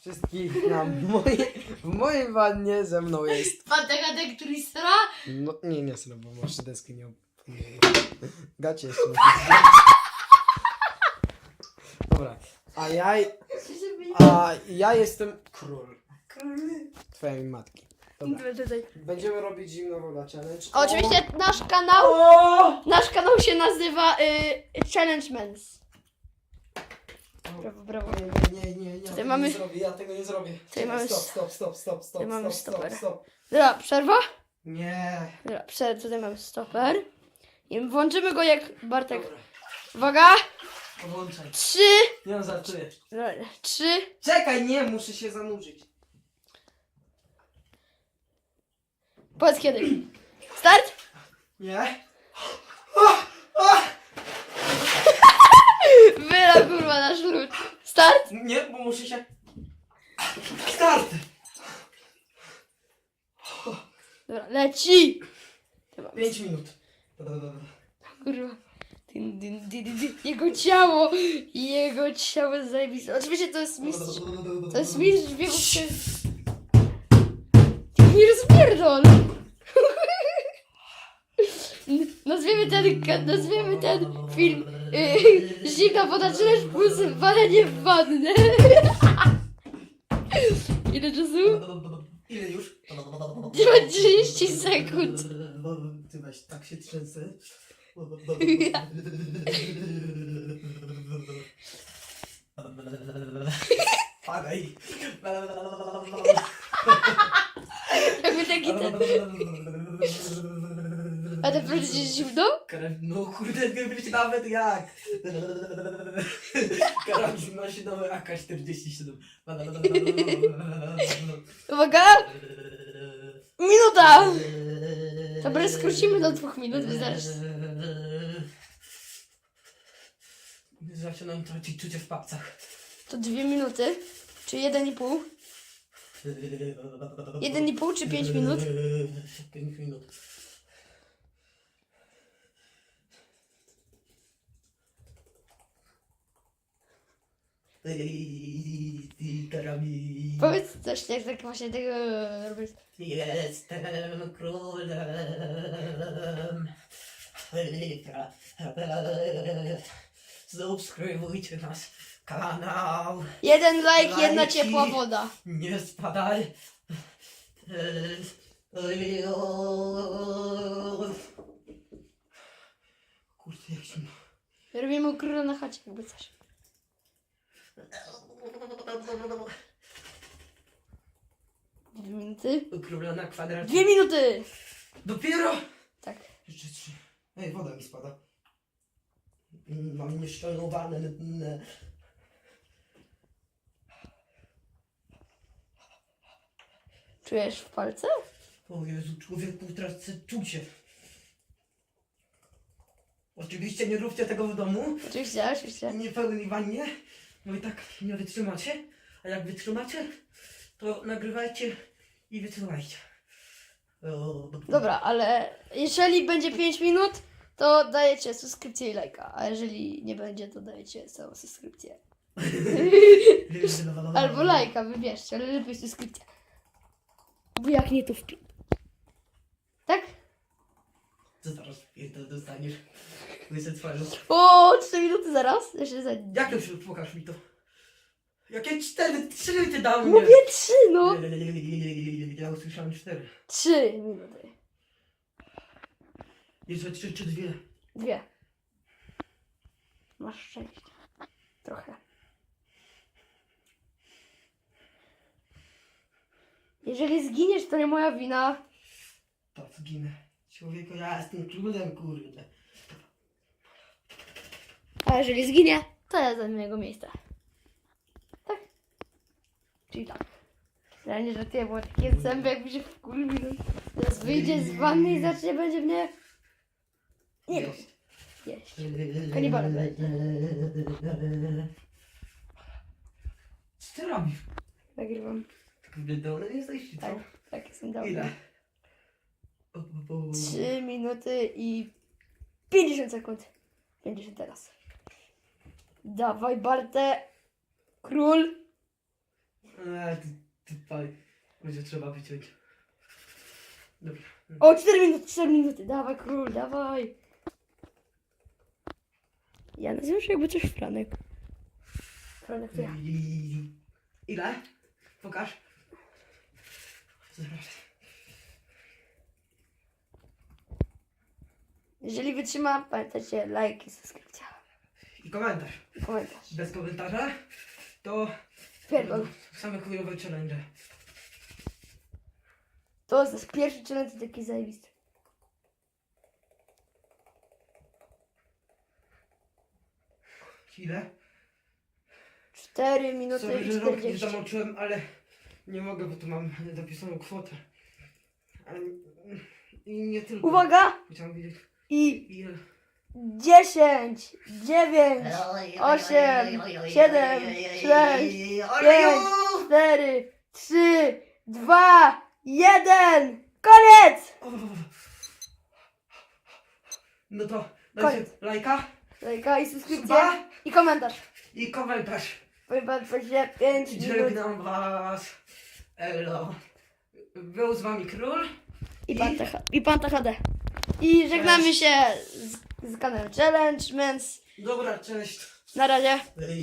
Wszystkich na mojej, w mojej wannie ze mną jest. Pateka Dektristra? No nie, nie sro, bo masz deskę nie oponuję. Gacie jeszcze muszę Dobra. A ja, a ja jestem król. Twojej matki. Dobra. Będziemy robić zimna woda challenge. Oczywiście nasz kanał, O! nasz kanał się nazywa y, Challenge Mens. Brawo, brawo. Nie, nie, nie, nie, ja Tutaj tego mamy- nie zrobię, ja tego nie zrobię. Tutaj mamy Stop, stop, stop, stop, stop, mamy stop, stop, stop. Dobra, przerwa? Nie. Dobra, przer- tutaj mamy stoper. I włączymy go jak Bartek. Dobra, Uwaga! włączaj. Trzy, Nie no, żartuję. dobra, trzy, Czekaj, nie, muszę się zanurzyć. powiedz kiedy. Start! Nie? Wyla kurwa nasz lód. Start! Nie, bo muszę się... Start! Dobra, leci! Dobra, 5 minut. kurwa. Dyn, dyn, dyn, dyn, dyn. Jego ciało! Jego ciało jest zajebiste. Oczywiście to jest mistrz. To jest mistrz biegów się. Ty mi rozpierdol! Nazwiemy ten, nazwiemy ten film yy, Zimna woda challenge plus walenie w wannę. Ile czasu? Ile już? 30 sekund. Ty weź, tak się trzęsę. Padaj. Jakby taki ten... A ty powiedzieć zimno? Krew, no kurde, nie wiecie nawet jak. Karabin ma się nowy AK-47. Uwaga! Minuta! Dobra, skrócimy do dwóch minut, wystarczy. Zaczynam tracić czucie w papcach. To dwie minuty. Czy jeden i pół? Jeden i pół czy pięć minut? 5 minut. Karabin. Powiedz coś, jak tak właśnie tego robisz. Jestem królem. Subskrybujcie nasz kanał. Jeden like, jedna Lajki. ciepła woda. Nie spadaj. Kurde, jak się... Robimy króla na chacie, jakby coś. Dwie minuty. Króla na kwadracie. Dwie minuty! Dopiero! Tak. Jeszcze trzy. Ej, woda mi spada. Mam nieszczelowane. Czujesz w palce? O Jezu, człowieku, tracę czucie. Oczywiście nie róbcie tego w domu. Oczywiście, oczywiście. Nie pełnej wannie, bo i tak nie wytrzymacie. A jak wytrzymacie, to nagrywajcie i wysyłajcie. O, Dobra, ale jeżeli będzie 5 minut, to dajecie subskrypcję i lajka. A jeżeli nie będzie, to dajecie całą subskrypcję. Albo lajka, wybierzcie, ale lepiej subskrypcja. Bo jak nie, to wpi... Tak? Co zaraz pierdol dostaniesz? Łysy twarzy. O, 3 minuty zaraz. Jeszcze za... Jak to się pokaż mi to? Jakie cztery, trzy ty dał mnie? Mówię 3, no. Ja usłyszałem cztery. 3 minuty. Jeszcze trzy czy dwie? Dwie. Masz szczęście. Trochę. Jeżeli zginiesz, to nie moja wina. To zginę. Człowieku, ja jestem królem, kurde. A jeżeli zginie, to ja zajmę jego miejsce. Tak? Czyli tak. Ja nie żartuję, bo takie zęby jakby się wkurwił. Teraz wyjdzie z wanny i zacznie będzie mnie... Nie wiem. Jeść. Kanibalem Co ty robisz? Nagrywam. Tak biedolny jesteś, czy co? Tak, tak, jestem dobry. Ile? O, o, o. 3 minuty i 50 sekund. 50 teraz. Dawaj Barte. Król. Eee, tutaj będzie trzeba wyciąć. Dobra. O, 4 minuty, 4 minuty. Dawaj, król, dawaj. Ja nazywam się jakby coś Franek. Franek to ja. I- Ile? Pokaż. Zobacz. Jeżeli wytrzyma, pamiętajcie, like i subskrypcja. I komentarz. Komentarz. Bez komentarza to Pierdol. same chujowe challenge. To jest nasz pierwszy challenge taki zajebisty. Ile? 4 minuty Sorry, i że rok nie 40. zamoczyłem, ale nie mogę, bo tu mam dopisaną kwotę. Ale i nie tylko. Uwaga! Chciałem wiedzieć I ile. 10, 9, 8, 7, 6, 5, 4, 3, 2, 1. Koniec! No to dajcie Koniec. lajka Lajka i subskrypcja. Suba. I komentarz. i komentarz. Chyba się 5 minut. Żegnam was. Elo. Był z wami król. I pan, TH, i pan THD. I żegnamy się z, z kanałem Challenge, więc Dobra, cześć. na razie. Ej.